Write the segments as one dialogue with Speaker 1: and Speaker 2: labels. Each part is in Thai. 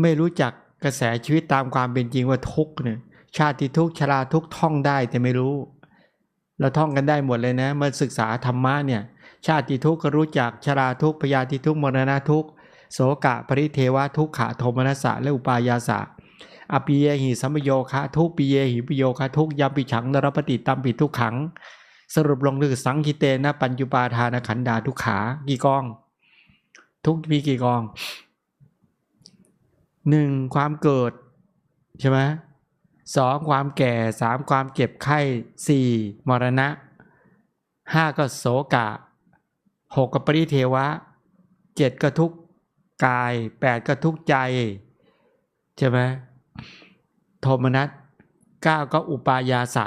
Speaker 1: ไม่รู้จักกระแสชีวิตตามความเป็นจริงว่าทุกเนี่ยชาติทุกชราทุกท่องได้แต่ไม่รู้ เราท่องกันได้หมดเลยนะเมื่อศึกษาธรรมะเนี่ยชาติทุกก็รู้จักชราทุกพยาธิทุกมรณะทุกโสกะปริเทวะทุกขะโทมนัสสะและอุปายาสะอปิเยหิสัมโยคะทุกปิเยหิปโยคะทุกยามปิฉังนรปฏิตัมปิทุกขัง สรุปลงคือสังคิเตนะปัญจุปาทานขันดาทุกขา กี่กอง ทุกมีกี่กอง หนึ่งความเกิดใช่ไหมสองความแก่สามความเจ็บไข้สี่มรณะห้าก็โสกะหกก็ปริเทวะเจ็ดก็ทุกกายแปดก็ทุกใจใช่ไหมโทมนัสเก้าก็อุปายาสะ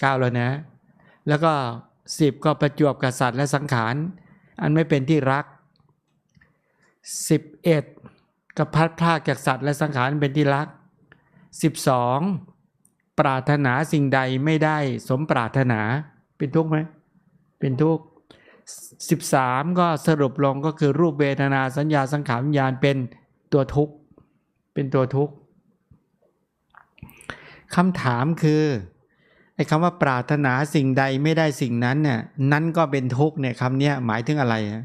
Speaker 1: เก้าแล้วนะ แล้วก็สิบก็ประจวบกับสัตว์และสังขาร อันไม่เป็นที่รักสิบเอ็ด ก็พัดพลากจากสัตว์และสังขารเป็นที่รักสิบสองปรารถนาสิ่งใดไม่ได้สมปรารถนาเป็นทุกข์ไหมเป็นทุกข์สิบสามก็สรุปลงก็คือรูปเวทนาสัญญาสังขารวิญญาณเป็นตัวทุกข์เป็นตัวทุกข์คำถามคือไอ้คำว่าปรารถนาสิ่งใดไม่ได้สิ่งนั้นเนี่ยนั้นก็เป็นทุกข์เนี่ยคำนี้หมายถึงอะไรฮะ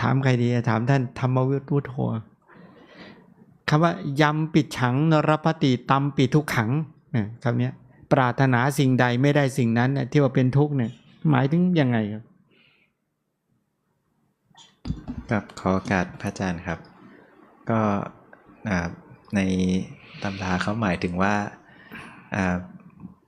Speaker 1: ถามใครดีถามท่านธรรมวิทุโธคำว่ายำปิดฉังนรปฏิตัมปิดทุกขังเนี่ยคำนี้ปรารถนาสิ่งใดไม่ได้สิ่งนั้นเนี่ยที่ว่าเป็นทุกข์เนี่ยหมายถึงยังไงครับ
Speaker 2: กับขอโอกาสพระอาจารย์ครับ ก็ในตำราเขาหมายถึงว่า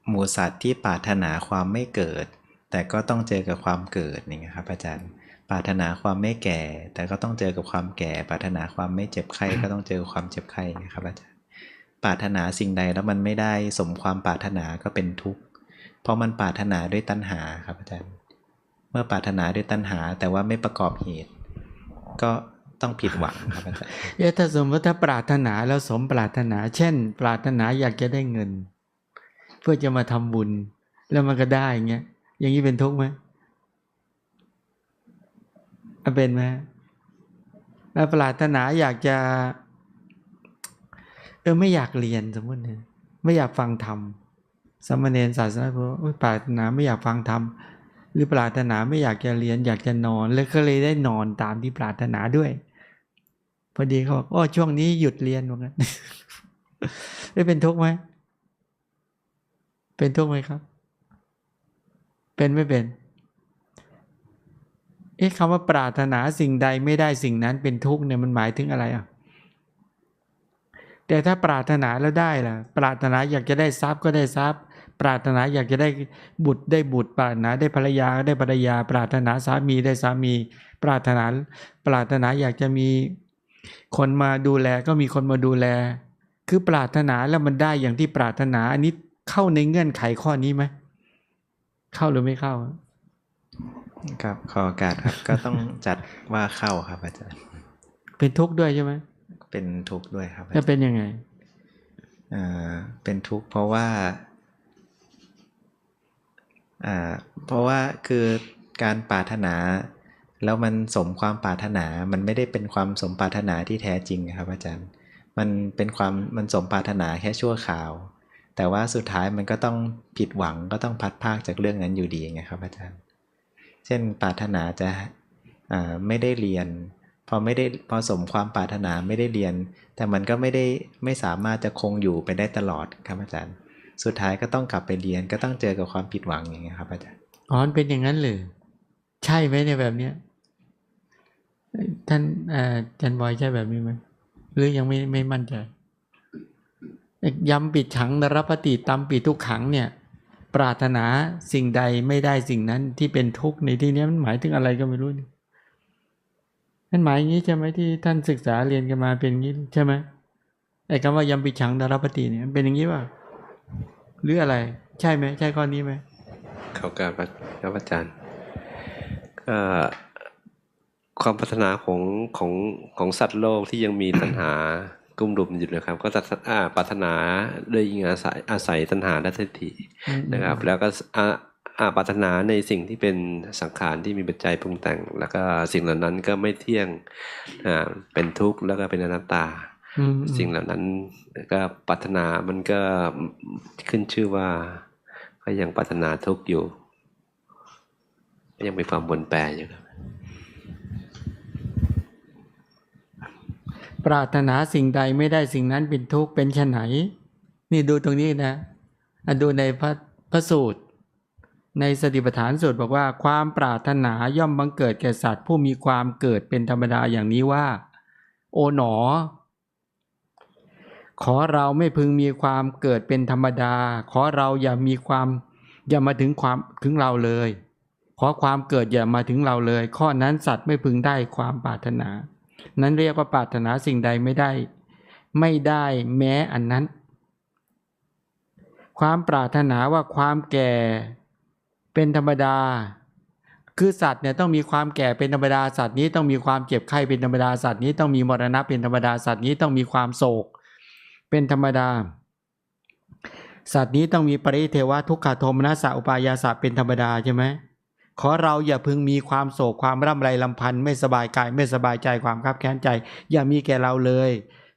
Speaker 2: หมูสัตว์ที่ปรารถนาความไม่เกิด แต่ก็ต้องเจอกับความเกิดนี่ครับอาจารย์ ปรารถนาความไม่แก่ แต่ก็ต้องเจอกับความแก่ ปรารถนาความไม่เจ็บไข้ก็ต้องเจอกับความเจ็บไข้นะครับอาจารย์ปรารถนาสิ่งใดแล้วมันไม่ได้สมความปรารถนาก็เป็นทุกข์เพราะมันปรารถนาด้วยตัณหาครับอาจารย์ เมื่อปรารถนาด้วยตัณหา แต่ว่าไม่ประกอบเหตุ ก็ต้องผิดหวังครับอาจารย์
Speaker 1: เอ๊ะถ้าสมมติถ้าปรารถนาแล้วสมปรารถนา เช่น ปรารถนาอยากจะได้เงิน เพื่อจะมาทำบุญ แล้วมันก็ได้อย่างเงี้ยอย่างนี้เป็นทุกข์ไหมอะ เป็นไหมแล้วปรารถนาอยากจะ เออไม่อยากเรียนสมมติเนี่ยไม่อยากฟังธรรมสามเณรศาสนาพุทธโอ๊ยปรารถนาไม่อยากฟังธรรมหรือปรารถนาไม่อยากจะเรียนอยากจะนอนแล้วก็เลยได้นอนตามที่ปรารถนาด้วย พอดีเขาบอกโอ้ช่วงนี้หยุดเรียนเหมือนกันได้เป็นทุกข์ไหมเป็นทุกข์ไหมครับ เป็นไม่เป็น เอ๊ะคำว่าปรารถนาสิ่งใดไม่ได้สิ่งนั้นเป็นทุกข์เนี่ยมันหมายถึงอะไรอะแต่ถ้าปรารถนาแล้วได้ล่ะ ปรารถนาอยากจะได้ทรัพย์ก็ได้ทรัพย์ ปรารถนาอยากจะได้บุตรได้บุตร ปรารถนาได้ภรรยาได้ภรรยา ปรารถนาสามีได้สามี ปรารถนา ปรารถนาอยากจะมีคนมาดูแลก็มีคนมาดูแล คือปรารถนาแล้วมันได้อย่างที่ปรารถนาอันนี้เข้าในเงื่อนไขข้อนี้ไหมเข้าหรือไม่เข้า
Speaker 2: ครับขอโอกาสครับ ก็ต้องจัดว่าเข้าครับ อาจารย์
Speaker 1: เป็นทุกข์ด้วยใช่ไหม
Speaker 2: เป็นทุกข์ด้วยครับอา
Speaker 1: จะ
Speaker 2: จารย์
Speaker 1: เป็นยังไง
Speaker 2: เอ่อเป็นทุกข์เพราะว่าอ่าเพราะว่าคือการปรารถนา แล้วมันสมความปรารถนา มันไม่ได้เป็นความสมปรารถนาที่แท้จริงครับ อาจารย์ มันเป็นความมันสมปรารถนาแค่ชั่วคราว แต่ว่าสุดท้ายมันก็ต้องผิดหวังก็ต้องพัดพรากจากเรื่องนั้นอยู่ดีไงครับ อาจารย์ เช่นปรารถนาจะาไม่ได้เรียน พอไม่ได้พอสมความปรารถนาไม่ได้เรียน แต่มันก็ไม่ได้ไม่สามารถจะคงอยู่ไปได้ตลอดครับอาจารย์ สุดท้ายก็ต้องกลับไปเรียนก็ต้องเจอกับความผิดหวังอย่างเงี้ยครับอาจารย์
Speaker 1: อ๋อนเป็นอย่างนั้นเลยใช่ไหมเนี่ยแบบเนี้ยท่านอาอาจันบอยใช่แบบนี้ไหมหรือยังไม่ไม่มั่นใจเอ้ยำปิดขังนรปฏิตำปิดทุกขังเนี่ย ปรารถนาสิ่งใดไม่ได้สิ่งนั้นที่เป็นทุกข์ในที่นี้มันหมายถึงอะไรก็ไม่รู้นี่นั่นหมายอย่างนี้ใช่ไหมที่ท่านศึกษาเรียนกันมาเป็นอย่างนี้ใช่ไหมไอ้คำว่ายำปิดขังนรปฏิเนี่ยมันเป็นอย่างนี้ป่ะหรืออะไร ใช่ไหมใช่ข้อนี้ไหม
Speaker 3: เขาการครับอาจารย์ก็ความพัฒนาของของของสัตว์โลกที่ยังมีตัณหา กุ้มรุมอยู่นะครับ ก็จะอ่าปรารถนาด้วยยิงอาศัยอาศัยตัณหาและสติ
Speaker 1: อืม
Speaker 3: นะครับ แล้วก็อ่าอ่าปรารถนาในสิ่งที่เป็นสังขารที่มีปัจจัยปรุงแต่ง แล้วก็สิ่งเหล่านั้นก็ไม่เที่ยงอ่าเป็นทุกข์แล้วก็เป็นอนัตตา
Speaker 1: อืม
Speaker 3: สิ่งเหล่านั้นก็ปรารถนามันก็ขึ้นชื่อว่า ก็ยังปรารถนาทุกข์อยู่ก็ยังมีความวนแปรอยู่ครับ
Speaker 1: ปรารถนาสิ่งใดไม่ได้สิ่งนั้นเป็นทุกข์เป็นไฉนนี่ดูตรงนี้นะดูในพระพระสูตร ในสติปัฏฐานสูตรบอกว่า ความปรารถนาย่อมบังเกิดแก่สัตว์ ผู้มีความเกิดเป็นธรรมดาอย่างนี้ว่า โอ๋หนอ ขอเราไม่พึงมีความเกิดเป็นธรรมดา ขอเราอย่ามีความอย่ามาถึงความถึงเราเลย ขอความเกิดอย่ามาถึงเราเลย ข้อนั้นสัตว์ไม่พึงได้ความปรารถนา นั้นเรียกว่าปรารถนาสิ่งใดไม่ได้ ไม่ได้แม้อันนั้น ความปรารถนาว่าความแก่เป็นธรรมดา คือสัตว์เนี่ยต้องมีความแก่เป็นธรรมดาสัตว์นี้ต้องมีความเจ็บไข้เป็นธรรมดาสัตว์นี้ต้องมีมรณะเป็นธรรมดาสัตว์นี้ต้องมีความโศก เป็นธรรมดา สัตว์นี้ต้องมีปริเทวะทุกขโทมนัสสะอุปายาสะเป็นธรรมดาใช่ไหม ขอเราอย่าพึงมีความโศกความร่ำไรลำพันธ์ไม่สบายกายไม่สบายใจความคับแค้นใจ อย่ามีแก่เราเลย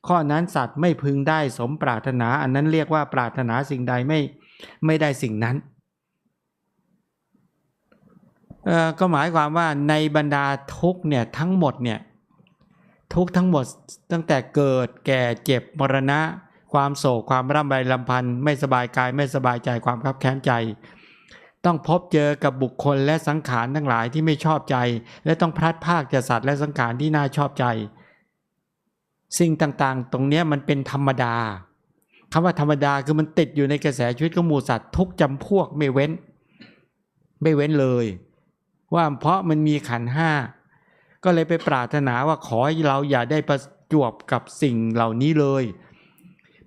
Speaker 1: ข้อนั้นสัตว์ไม่พึงได้สมปรารถนา อันนั้นเรียกว่าปรารถนาสิ่งใดไม่ไม่ได้สิ่งนั้นก็หมายความว่าในบรรดาทุกเนี่ยทั้งหมดเนี่ยทุกทั้งหมดตั้งแต่เกิดแก่เจ็บมรณะ ความโศกความร่ำไรลำพันธ์ไม่สบายกายไม่สบายใจความคับแค้นใจ ต้องพบเจอกับบุคคลและสังขารทั้งหลายที่ไม่ชอบใจ และต้องพลัดพากจากสัตว์และสังขารที่น่าชอบใจ สิ่งต่างๆ ตรงนี้มันเป็นธรรมดาคำว่าธรรมดาคือมันติดอยู่ในกระแสชีวิตของหมูสัตว์ทุกจำพวกไม่เว้น ไม่เว้นเลย ว่าเพราะมันมีขันห้าก็เลยไปปรารถนาว่าขอให้เราอย่าได้ประจวบกับสิ่งเหล่านี้เลย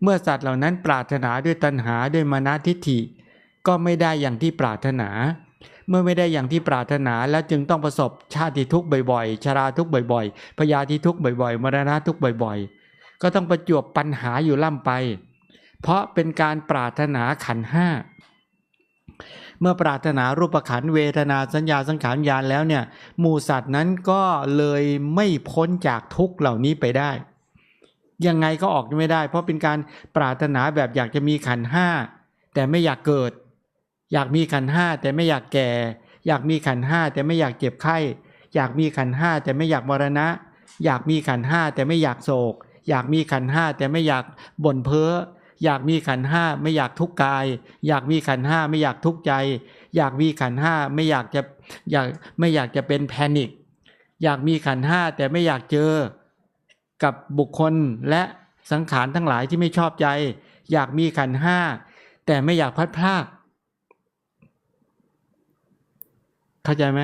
Speaker 1: เมื่อสัตว์เหล่านั้นปรารถนาด้วยตัณหาด้วยมานะทิฏฐิ ก็ไม่ได้อย่างที่ปรารถนา เมื่อไม่ได้อย่างที่ปรารถนาแล้วจึงต้องประสบชาติทุกข์บ่อยๆ ชราทุกข์บ่อยๆพยาธิทุกข์บ่อยๆ มรณะทุกข์บ่อยๆ ก็ต้องประจวบปัญหาอยู่ล่ำไป เพราะเป็นการปรารถนาขันห้าเมื่อปรารถนารูปขันเวทนาสัญญาสังขารญาณแล้วเนี่ยหมู่สัตว์นั้นก็เลยไม่พ้นจากทุกเหล่านี้ไปได้ ยังไงก็ออกไม่ได้ เพราะเป็นการปรารถนาแบบอยากจะมีขันห้าแต่ไม่อยากเกิด อยากมีขันห้าแต่ไม่อยากแก่ อยากมีขันห้าแต่ไม่อยากเจ็บไข้ อยากมีขันห้าแต่ไม่อยากมรณะ อยากมีขันห้าแต่ไม่อยากโศก อยากมีขันห้าแต่ไม่อยากบ่นเพ้ออยากมีขันห้าไม่อยากทุกข์กาย อยากมีขันห้าไม่อยากทุกข์ใจ อยากมีขันห้าไม่อยากจะอยากไม่อยากจะเป็นแพนิคอยากมีขันห้าแต่ไม่อยากเจอ กับบุคคลและสังขารทั้งหลายที่ไม่ชอบใจ อยากมีขันห้าแต่ไม่อยากพลัดพราก เข้าใจไหม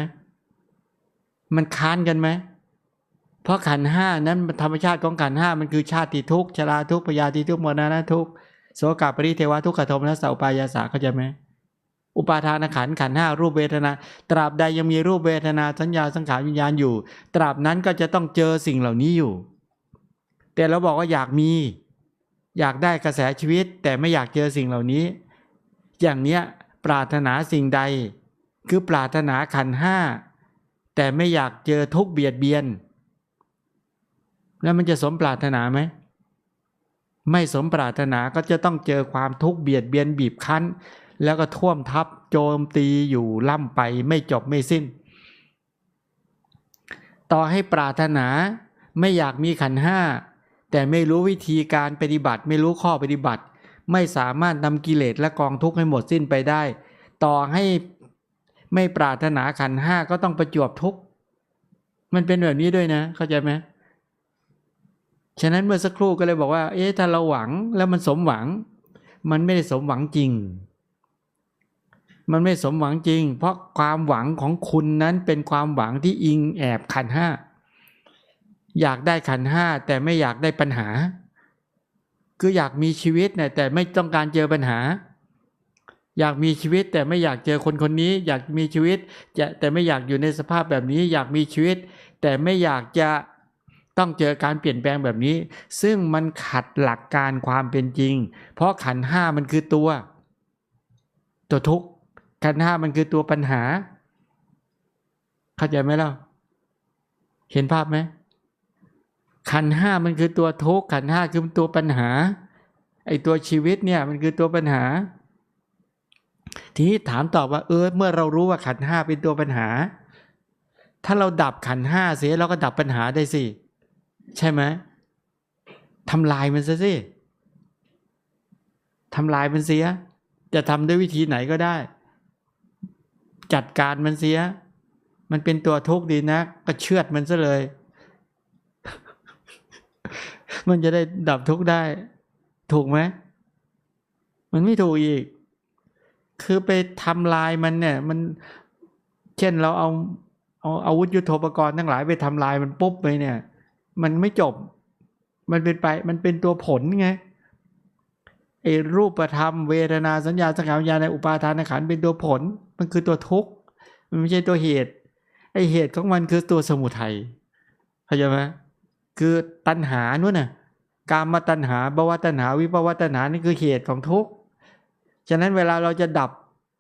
Speaker 1: มันค้านกันไหมเพราะขันห้านั้นธรรมชาติของขันห้ามันคือชาติทุกข์ชราทุกข์พยาธิทุกข์มรณะทุกข์โสกปริเทวะทุกขโทมนัสสะอุปายาสาเข้าใจไหมอุปาทานขันขันห้ารูปเวทนา ตราบใดยังมีรูปเวทนาสัญญาสังขารวิญญาณอยู่ ตราบนั้นก็จะต้องเจอสิ่งเหล่านี้อยู่ แต่เราบอกว่าอยากมี อยากได้กระแสชีวิต แต่ไม่อยากเจอสิ่งเหล่านี้ อย่างเนี้ยปรารถนาสิ่งใด คือปรารถนาขันห้าแต่ไม่อยากเจอทุกเบียดเบียน แล้วมันจะสมปรารถนาไหมไม่สมปรารถนาก็จะต้องเจอความทุกข์เบียดเบียนบีบคั้น แล้วก็ท่วมทับโจมตีอยู่ล่ำไปไม่จบไม่สิ้น ต่อให้ปรารถนาไม่อยากมีขันห้าแต่ไม่รู้วิธีการปฏิบัติ ไม่รู้ข้อปฏิบัติ ไม่สามารถนำกิเลสและกองทุกข์ให้หมดสิ้นไปได้ ต่อให้ ไม่ปรารถนาขันห้าก็ต้องประจวบทุกข์มันเป็นแบบนี้ด้วยนะ เข้าใจไหมฉะนั้นเมื่อสักครู่ก็เลยบอกว่า เอ๊ะถ้าเราหวังแล้วมันสมหวัง มันไม่ได้สมหวังจริง มันไม่สมหวังจริง เพราะความหวังของคุณนั้นเป็นความหวังที่อิงแอบขันห้าอยากได้ขันห้าแต่ไม่อยากได้ปัญหา คืออยากมีชีวิตนี่ยแต่ไม่ต้องการเจอปัญหา อยากมีชีวิตแต่ไม่อยากเจอคนคนนี้ อยากมีชีวิตจะแต่ไม่อยากอยู่ในสภาพแบบนี้ อยากมีชีวิต แต่ไม่อยากจะต้องเจอการเปลี่ยนแปลงแบบนี้ ซึ่งมันขัดหลักการความเป็นจริง เพราะขันห้ามันคือตัว ตัวทุกข์ขันห้ามันคือตัวปัญหา เข้าใจไหมเล่าเห็นภาพไหมขันห้ามันคือตัวทุกข์ขันห้าคือตัวปัญหาไอตัวชีวิตเนี่ยมันคือตัวปัญหา ทีนี้ถามตอบว่าเออเมื่อเรารู้ว่าขันห้าเป็นตัวปัญหา ถ้าเราดับขันห้าเสียเราก็ดับปัญหาได้สิ ใช่ไหมทำลายมันซะสิทำลายมันเสีย จะทำด้วยวิธีไหนก็ได้ จัดการมันเสีย มันเป็นตัวทุกข์ดีนะ ก็เชือดมันซะเลย มันจะได้ดับทุกข์ได้ ถูกไหม มันไม่ถูกอีก คือไปทำลายมันเนี่ย มันเช่นเราเอาเอาอาวุธยุโทโธปกรณ์ทั้งหลายไปทำลายมันปุ๊บไปเนี่ย มันไม่จบ มันเป็นไปมันเป็นตัวผลไงไอ้รูปธรรมเวทนาสัญญาสังขารญาในอุปาทานขันเป็นตัวผล มันคือตัวทุกข์มันไม่ใช่ตัวเหตุไอ้เหตุของมันคือตัวสมุทัยเข้าใจไหมคือตัณหานู่นน่ะ กามมาตัณหาภวตัณหาวิภวตัณหานี่คือเหตุของทุกข์ ฉะนั้นเวลาเราจะดับ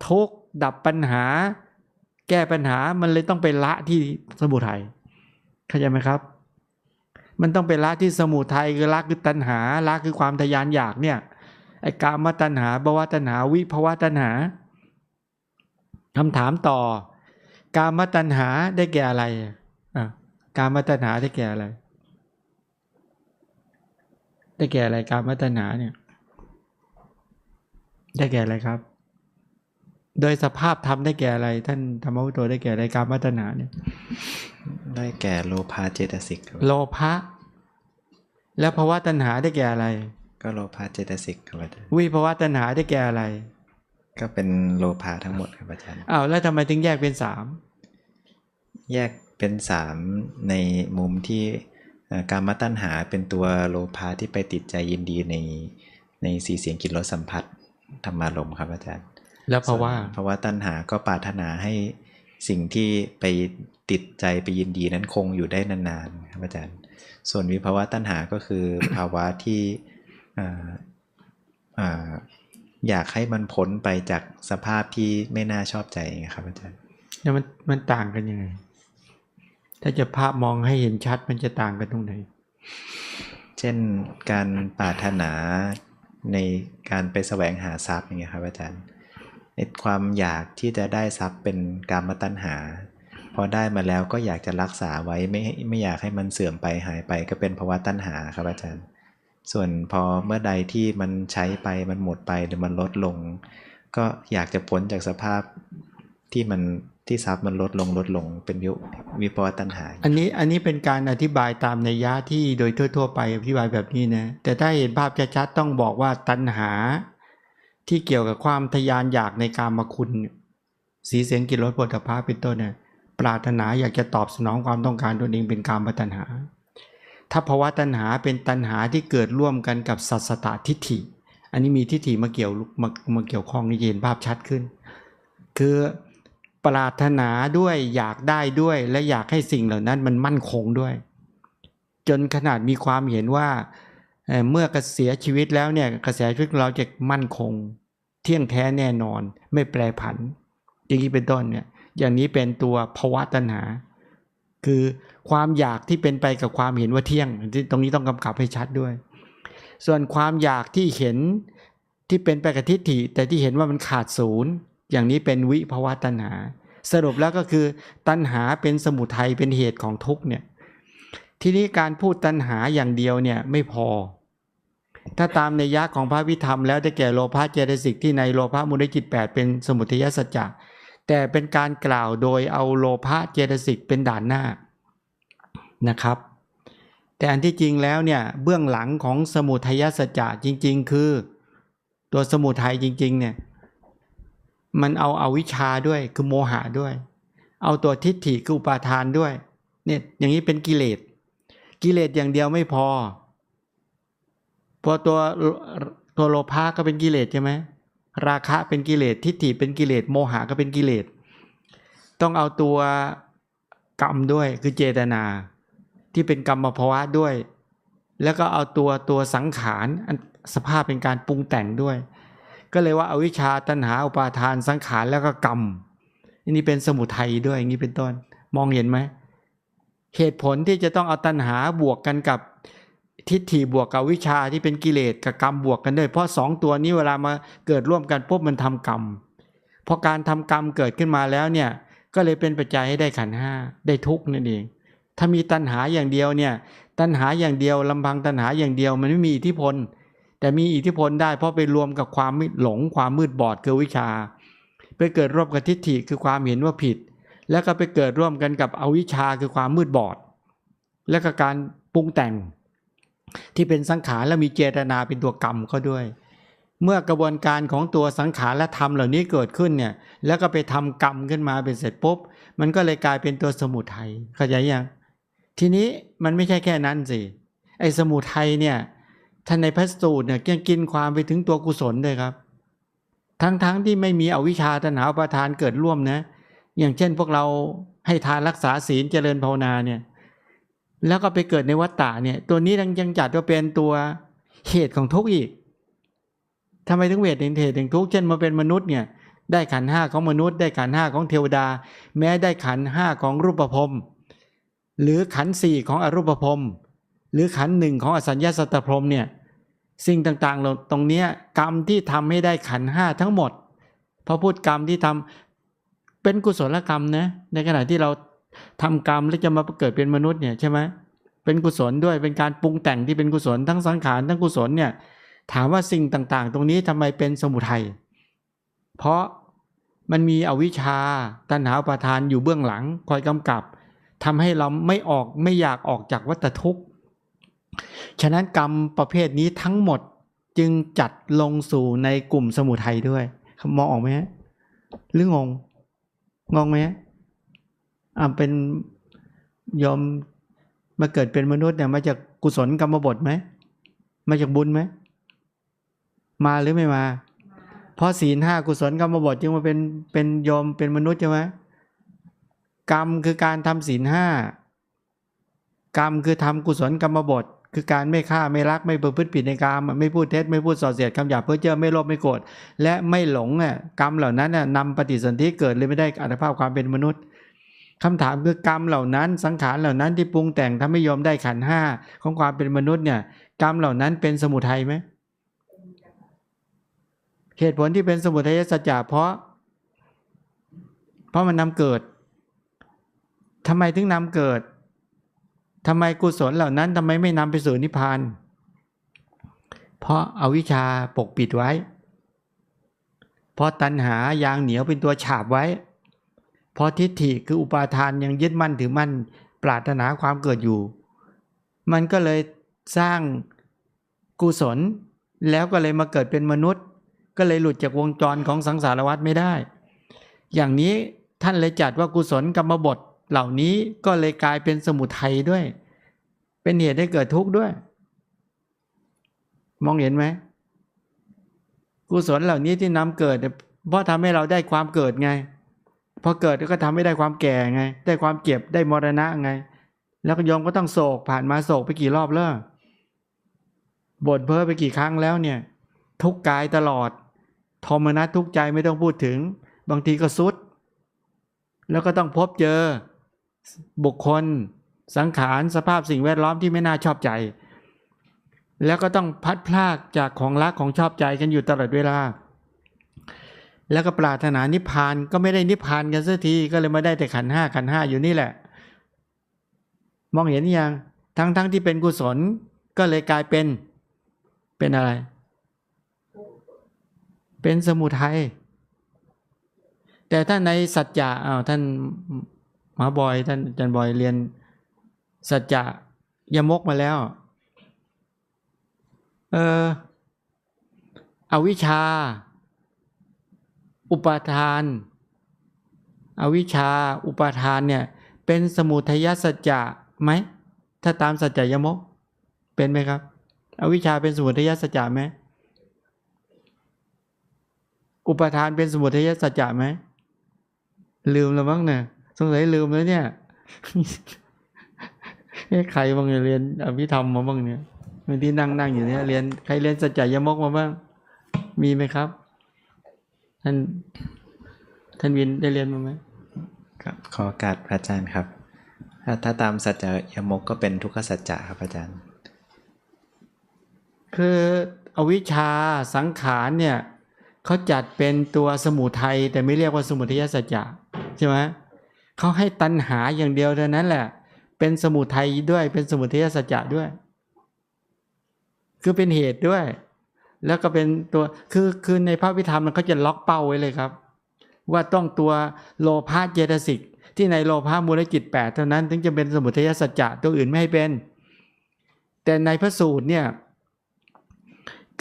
Speaker 1: ทุกข์ดับปัญหา แก้ปัญหามันเลยต้องไปละที่สมุทัยเข้าใจไหมครับ มันต้องไปละที่สมุทัยคือละคือตัณหาละคือความทะยานอยากเนี่ยไอ้กามตัณหาภวตัณหาวิภวตัณหาคำถามต่อ กามตัณหาได้แก่อะไรอะกามตัณหาได้แก่อะไร ได้แก่อะไรกามตัณหาเนี่ย ได้แก่อะไรครับ โดยสภาพธรรมได้แก่อะไร ท่านธรรมวุโตได้แก่อะไรกามตัณหาเนี่ย
Speaker 2: ได้แก่โลภะเจตสิกครับ
Speaker 1: โลภะ แล้วภาวะตัณหาได้แก่อะไร
Speaker 2: ก็โลภะเจตสิกครับอาจารย์
Speaker 1: วิภาวะตัณหาได้แก่อะไร
Speaker 2: ก็เป็นโลภะทั้งหมดครับอาจารย์
Speaker 1: อ้าวแล้วทำไมถึงแยกเป็นสาม
Speaker 2: แยกเป็นสามในมุมที่เอ่อการมตัณหาเป็นตัวโลภะที่ไปติดใจยินดีในในสีเสียงกลิ่นรสสัมผัส ธรรมารมณ์ครับอาจารย์
Speaker 1: แล้วภาวะ
Speaker 2: ส่นภาวะตัณหาก็ปรารถนาให้สิ่งที่ไปติดใจไปยินดีนั้นคงอยู่ได้นานๆครับอาจารย์ ส่วนวิภาวะตัณหาก็คือภาวะที่อ่าอ่าอยากให้มันพ้นไปจากสภาพที่ไม่น่าชอบใจไงครับอาจารย์
Speaker 1: แล้วมันมันต่างกันยังไง ถ้าจะภาพมองให้เห็นชัดมันจะต่างกันตรงไหน
Speaker 2: เช่นการปรารถนา ในการไปแสวงหาทรัพย์อย่างเงี้ยครับอาจารย์ในความอยากที่จะได้ทรัพย์เป็นการมตัณหา พอได้มาแล้วก็อยากจะรักษาไว้ไม่ไม่อยากให้มันเสื่อมไปหายไปก็เป็นภาวะตัณหาครับอาจารย์ ส่วนพอเมื่อใดที่มันใช้ไปมันหมดไปหรือมันลดลง ก็อยากจะพ้นจากสภาพที่มัน ที่ทรัพย์มันลดลงลดลงเป็นวิวิภาวะตัณหา
Speaker 1: อันนี้อันนี้เป็นการอธิบายตามในยะที่โดยทั่ว ๆ ไปอธิบายแบบนี้นะ แต่ถ้าเห็นภาพชัดๆต้องบอกว่าตัณหา ที่เกี่ยวกับความทยานอยากในการมาคุณ สีเสียงกลิ่นรสผลิตภัณฑ์เป็นต้นเนี่ยปรารถนาอยากจะตอบสนองความต้องการตนเองเป็นการมาตัณหา ถ้าภาวะตัณหาเป็นตัณหาที่เกิดร่วมกันกับสัสตทิฏฐิ อันนี้มีทิฏฐิมาเกี่ยวมามาเกี่ยวข้องนี่เห็นภาพชัดขึ้น คือ ปรารถนาด้วยอยากได้ด้วย และอยากให้สิ่งเหล่านั้นมันมั่นคงด้วย จนขนาดมีความเห็นว่าเเมื่อกเสียชีวิตแล้วเนี่ยกระแสชีวิตของเราจะมั่นคง เที่ยงแท้แน่นอน ไม่แปรผัน อย่างนี้เป็นต้นเนี่ยอย่างนี้เป็นตัวภาวะตัณหา คือความอยากที่เป็นไปกับความเห็นว่าเที่ยง ตรงนี้ต้องกำกับให้ชัดด้วย ส่วนความอยากที่เห็นที่เป็นไปกับทิฏฐิแต่ที่เห็นว่ามันขาดศูนย์ อย่างนี้เป็นวิภาวะตัณหา สรุปแล้วก็คือ ตัณหาเป็นสมุทัยเป็นเหตุของทุกข์เนี่ยทีนี้การพูดตัณหาอย่างเดียวเนี่ยไม่พอ ถ้าตามในยะของพระวิธรรมแล้วได้แก่โลภะเจตสิกที่ในโลภะมูลจิต 8 เป็นสมุทัยสัจจะแต่เป็นการกล่าวโดยเอาโลภะเจตสิกเป็นด่านหน้านะครับ แต่อันที่จริงแล้วเนี่ยเบื้องหลังของสมุทัยสัจจะจริง ๆ คือ ตัวสมุทัยจริงๆเนี่ย มันเอาเอาวิชาด้วยคือโมหะด้วย เอาตัวทิฏฐิคืออุปาทานด้วยเนี่ยอย่างนี้เป็นกิเลส กิเลสอย่างเดียวไม่พอ พอตัวตัวโลภะก็เป็นกิเลสใช่ไหมราคะเป็นกิเลสทิฏฐิเป็นกิเลสโมหะก็เป็นกิเลส ต้องเอาตัวกรรมด้วยคือเจตนา ที่เป็นกรรมภาวะด้วย แล้วก็เอาตัวตัวสังขารสภาพเป็นการปรุงแต่งด้วย ก็เลยว่าอาวิชชาตัณหาอุปาทานสังขารแล้วก็กรรมอันนี้เป็นสมุทัยด้วยอย่างนี้เป็นต้น มองเห็นไหมเหตุผลที่จะต้องเอาตัณหาบวกกันกับทิฏฐิบวกกับวิชาที่เป็นกิเลสกับกรรมบวกกันด้วยเพราะสองตัวนี้เวลามาเกิดร่วมกันปุ๊บมันทำกรรมพอการทำกรรมเกิดขึ้นมาแล้วเนี่ยก็เลยเป็นปัจจัยให้ได้ขันห้าได้ทุกข์นั่นเอง ถ้ามีตัณหาอย่างเดียวเนี่ยตัณหาอย่างเดียวลำพังตัณหาอย่างเดียวมันไม่มีอิทธิพล แต่มีอิทธิพลได้เพราะไปรวมกับความหลงความมืดบอดคือวิชา ไปเกิดร่วมกับทิฏฐิคือความเห็นว่าผิด แล้วก็ไปเกิดร่วมกันกับอวิชชาคือความมืดบอด และก็การปรุงแต่ง ที่เป็นสังขารและมีเจตนาเป็นตัวกรรมเขาด้วย เมื่อกระบวนการของตัวสังขารและธรรมเหล่านี้เกิดขึ้นเนี่ยแล้วก็ไปทำกรรมขึ้นมาเป็นเสร็จปุ๊บมันก็เลยกลายเป็นตัวสมุทัยเข้าใจยังทีนี้มันไม่ใช่แค่นั้นสิไอ้สมุทัยเนี่ย ท่านในพระสูตรเนี่ยยังกินความไปถึงตัวกุศลด้วยครับ ทั้งๆทที่ไม่มีอวิชชาตัณหาอุปาทานเกิดร่วมนะ อย่างเช่นพวกเราให้ทานรักษาศีลเจริญภาวนาเนี่ยแล้วก็ไปเกิดในวัฏฏะเนี่ย ตัวนี้ยังยังจัดว่าเป็นตัวเหตุของทุกข์อีกทำไมถึงเหตุถึงเหตุถึงทุกข์เช่นมาเป็นมนุษย์เนี่ยได้ขันห้าของมนุษย์ ได้ขันห้าของเทวดา แม้ได้ขันห้าของรูปภพหรือขันสี่ของอรูปภพ หรือขันหนึ่งของอสัญญาสัตตพรหมเนี่ยสิ่งต่างๆเหล่าตรงนี้กรรมที่ทำให้ได้ขันห้าทั้งหมดพอพูดกรรมที่ทำเป็นกุศลกรรมนะในขณะที่เราทำกรรมแล้วจะมาเกิดเป็นมนุษย์เนี่ยใช่ไหมเป็นกุศลด้วยเป็นการปรุงแต่งที่เป็นกุศลทั้งสังขารทั้งกุศลเนี่ยถามว่าสิ่งต่างๆ ตรงนี้ทำไมเป็นสมุทัยเพราะมันมีอวิชชาตัณหาอุปาทานอยู่เบื้องหลังคอยกำกับทำให้เราไม่ออกไม่อยากออกจากวัฏทุกข์ ฉะนั้นกรรมประเภทนี้ทั้งหมดจึงจัดลงสู่ในกลุ่มสมุทัยด้วยมองออกไหมฮะหรืองง งงไหมฮะอ่าเป็นยอมมาเกิดเป็นมนุษย์เนี่ยมาจากกุศลกรรมบทไหมมาจากบุญไหมมาหรือไม่มา เพราะศีลห้ากุศลกรรมบทจึงมาเป็นเป็นโยมเป็นมนุษย์ใช่ไหมกรรมคือการทำศีลห้ากรรมคือทำกุศลกรรมบท คือการไม่ฆ่าไม่รักไม่ประพฤติผิดในกรรมไม่พูดเท็จไม่พูดส่อเสียดคำหยาบเพื่อเจ้อไม่โลภไม่โกรธและไม่หลงอะกรรมเหล่านั้นน่ะนำปฏิสนธิเกิดเลยไม่ได้อัตภาพความเป็นมนุษย์คำถามคือกรรมเหล่านั้นสังขารเหล่านั้นที่ปรุงแต่งทำให้โยมได้ขันห้าของความเป็นมนุษย์เนี่ยกรรมเหล่านั้นเป็นสมุทัยไหมเหตุผลที่เป็นสมุทัยสัจจะเพราะ เพราะมันนำเกิดทำไมถึงนำเกิด ทำไมกุศลเหล่านั้นทำไมไม่นำไปสู่นิพพาน เพราะอาวิชชาปกปิดไว้ เพราะตัณหายางเหนียวเป็นตัวฉาบไว้ เพราะทิฏฐิคืออุปาทานยังยึดมั่นถือมั่นปรารถนาความเกิดอยู่ มันก็เลยสร้างกุศลแล้วก็เลยมาเกิดเป็นมนุษย์ ก็เลยหลุดจากวงจรของสังสารวัฏไม่ได้ อย่างนี้ท่านเลยจัดว่ากุศลกรรมบท เหล่านี้ก็เลยกลายเป็นสมุทัยด้วย เป็นเหตุให้เกิดทุกข์ด้วย มองเห็นไหมกุศลเหล่านี้ที่นำเกิดเนี่ยเพราะทำให้เราได้ความเกิดไง พอเกิดก็ทำให้ได้ความแก่ไง ได้ความเจ็บได้มรณะไง แล้วก็ยอมก็ต้องโศกผ่านมาโศกไปกี่รอบแล้วบ่นเพ้อไปกี่ครั้งแล้วเนี่ย ทุกข์กายตลอดทมนัสทุกข์ใจไม่ต้องพูดถึง บางทีก็สุด แล้วก็ต้องพบเจอ บุคคล สังขารสภาพสิ่งแวดล้อมที่ไม่น่าชอบใจ แล้วก็ต้องพัดพลากจากของรักของชอบใจกันอยู่ตลอดเวลา แล้วก็ปรารถนานิพพานก็ไม่ได้นิพพานกันสักทีก็เลยมาได้แต่ขันห้าขันห้าอยู่นี่แหละ มองเห็นยังทั้งทั้งที่เป็นกุศลก็เลยกลายเป็นเป็นอะไร เป็นสมุทัยแต่ถ้าในสัจจะอ้าวท่าน มาบอยท่านอาจารย์บอยเรียนสัจจะยมกมาแล้ว เอออวิชชา อุปาทาน อวิชชา อุปาทานเนี่ย เป็นสมุทัยสัจจะไหม ถ้าตามสัจจะยมก เป็นไหมครับ อวิชชาเป็นสมุทัยสัจจะไหม อุปทานเป็นสมุทัยสัจจะไหม ลืมแล้วมั้งเนี่ย สงสัยลืมแล้วเนี่ยเอ๊ะใครบ้างเนี่ยเรียนอภิธรรมมาบ้างเนี่ยบางที่นั่งนั่งอยู่เนี่ยเรียนใครเรียนสัจจะยมกมาบ้างมีไหมครับ ท่านท่านวินได้เรียนมาไหม
Speaker 2: ครับขอโอกาสพระอาจารย์ครับถ้าถ้าตามสัจจะยมกก็เป็นทุกขสัจจะครับอาจารย์
Speaker 1: คืออวิชชาสังขารเนี่ยเขาจัดเป็นตัวสมุทัยแต่ไม่เรียกว่าสมุทัยสัจจะใช่ไหม เขาให้ตัณหาอย่างเดียวเท่านั้นแหละ เป็นสมุทัยด้วยเป็นสมุทัยสัจจะด้วย คือเป็นเหตุด้วย แล้วก็เป็นตัวคือคือในพระวิธรรมมันเขาจะล็อกเป้าไว้เลยครับ ว่าต้องตัวโลภะเจตสิกที่ในโลภะมูลจิตแปดเท่านั้น ถึงจะเป็นสมุทัยสัจจะตัวอื่นไม่ให้เป็น แต่ในพระสูตรเนี่ย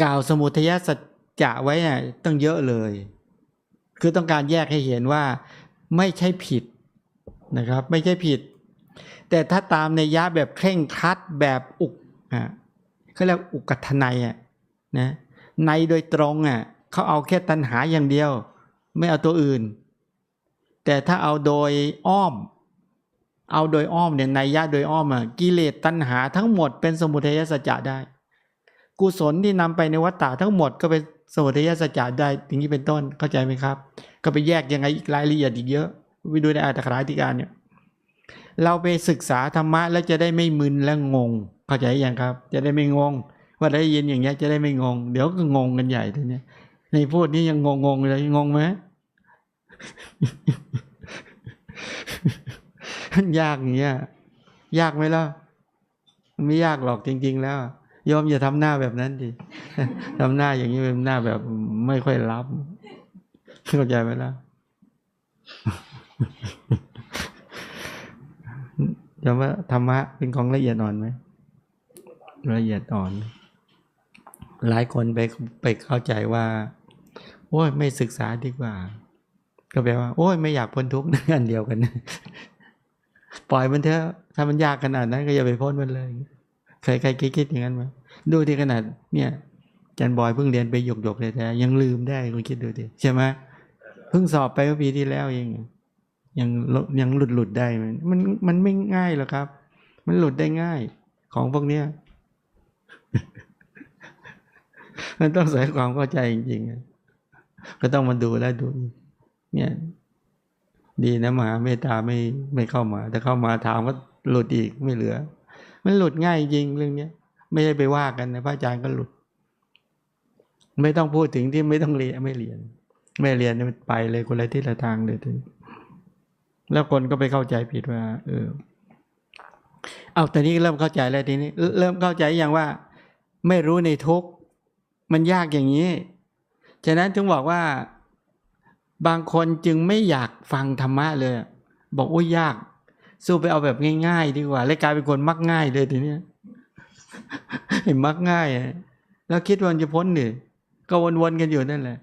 Speaker 1: กล่าวสมุทัยสัจจะไว้เนี่ยต้องเยอะเลย คือต้องการแยกให้เห็นว่าไม่ใช่ผิด นะครับ ไม่ใช่ผิด แต่ถ้าตามในยะแบบเคร่งครัดแบบอุกอะเขาเรียกอุกทนัยอะนะในโดยตรงอะเขาเอาแค่ตัณหาอย่างเดียว ไม่เอาตัวอื่น แต่ถ้าเอาโดยอ้อม เอาโดยอ้อมเนี่ยในยะโดยอ้อมอะกิเลสตัณหาทั้งหมดเป็นสมุทัยสัจจะได้ กุศลที่นำไปในวัฏฏะทั้งหมดก็เป็นสมุทัยสัจจะได้อย่างนี้เป็นต้นเข้าใจไหมครับ ก็ไปแยกยังไงอีกรายละเอียดอีกเยอะ ไปดูในอัตถกาธิการเนี่ยเราไปศึกษาธรรมะแล้วจะได้ไม่มึนและงง เข้าใจยังครับ จะได้ไม่งง ว่าได้ยินอย่างเงี้ยจะได้ไม่งง เดี๋ยวก็งงกันใหญ่ทีเนี้ยในพูดนี้ยังงงงๆเลยงงไหมยากอย่างเงี้ยยากไหมล่ะไม่ยากหรอกจริง ๆ แล้วโยมอย่าทำหน้าแบบนั้นดิทำหน้าอย่างนี้เป็นหน้าแบบไม่ค่อยรับเข้าใจไหมล่ะ ยอมว่าธรรมะเป็นของละเอียดอ่อนไหมละเอียดอ่อน หลายคนไปไปเข้าใจว่า โอ้ยไม่ศึกษาดีกว่า ก็แปลว่า โอ้ยไม่อยากพ้นทุกข์นั่นอันเดียวกัน ปล่อยมันเถอะถ้ามันยากขนาดนั้นก็อย่าไปพ้นมันเลยเคยใครคิดอย่างนั้นไหมดูที่ขนาดเนี่ยจันบอยเพิ่งเรียนไปหยกหยกๆแท้ๆยังลืมได้คุณคิดดูดิใช่ไหมเพิ่งสอบไปเมื่อปีที่แล้วเอง ยังลยังหลุดหลุดได้มันมันมันไม่ง่ายหรอกครับ มันหลุดได้ง่าย ของพวกเนี้ยมันต้องใส่ความเข้าใจจริงๆก็ต้องมาดูแล้วดูเนี่ย ดีนะมหาเมตตาไม่ไม่เข้ามา แต่เข้ามาถามก็หลุดอีกไม่เหลือ มันหลุดง่ายจริงเรื่องเนี้ย ไม่ได้ไปว่ากันนะพระอาจารย์ก็หลุด ไม่ต้องพูดถึงที่ไม่ต้องเรียนไม่เรียน ไม่เรียนมันไปเลยคนละทิศละทางเลยทีนี้ แล้วคนก็ไปเข้าใจผิดว่า เออ เอาแต่นี้เริ่มเข้าใจแล้วทีนี้ เริ่มเข้าใจอย่างว่า ไม่รู้ในทุกมันยากอย่างนี้ ฉะนั้นถึงบอกว่าบางคนจึงไม่อยากฟังธรรมะเลย บอกโอ้ยยาก สู้ไปเอาแบบง่ายๆดีกว่าแล้วกลายเป็นคนมักง่ายเลยทีนี้เห็นมักง่ายแล้วคิดว่ามันจะพ้นหนึ่ก็วนๆกันอยู่นั่นแหละ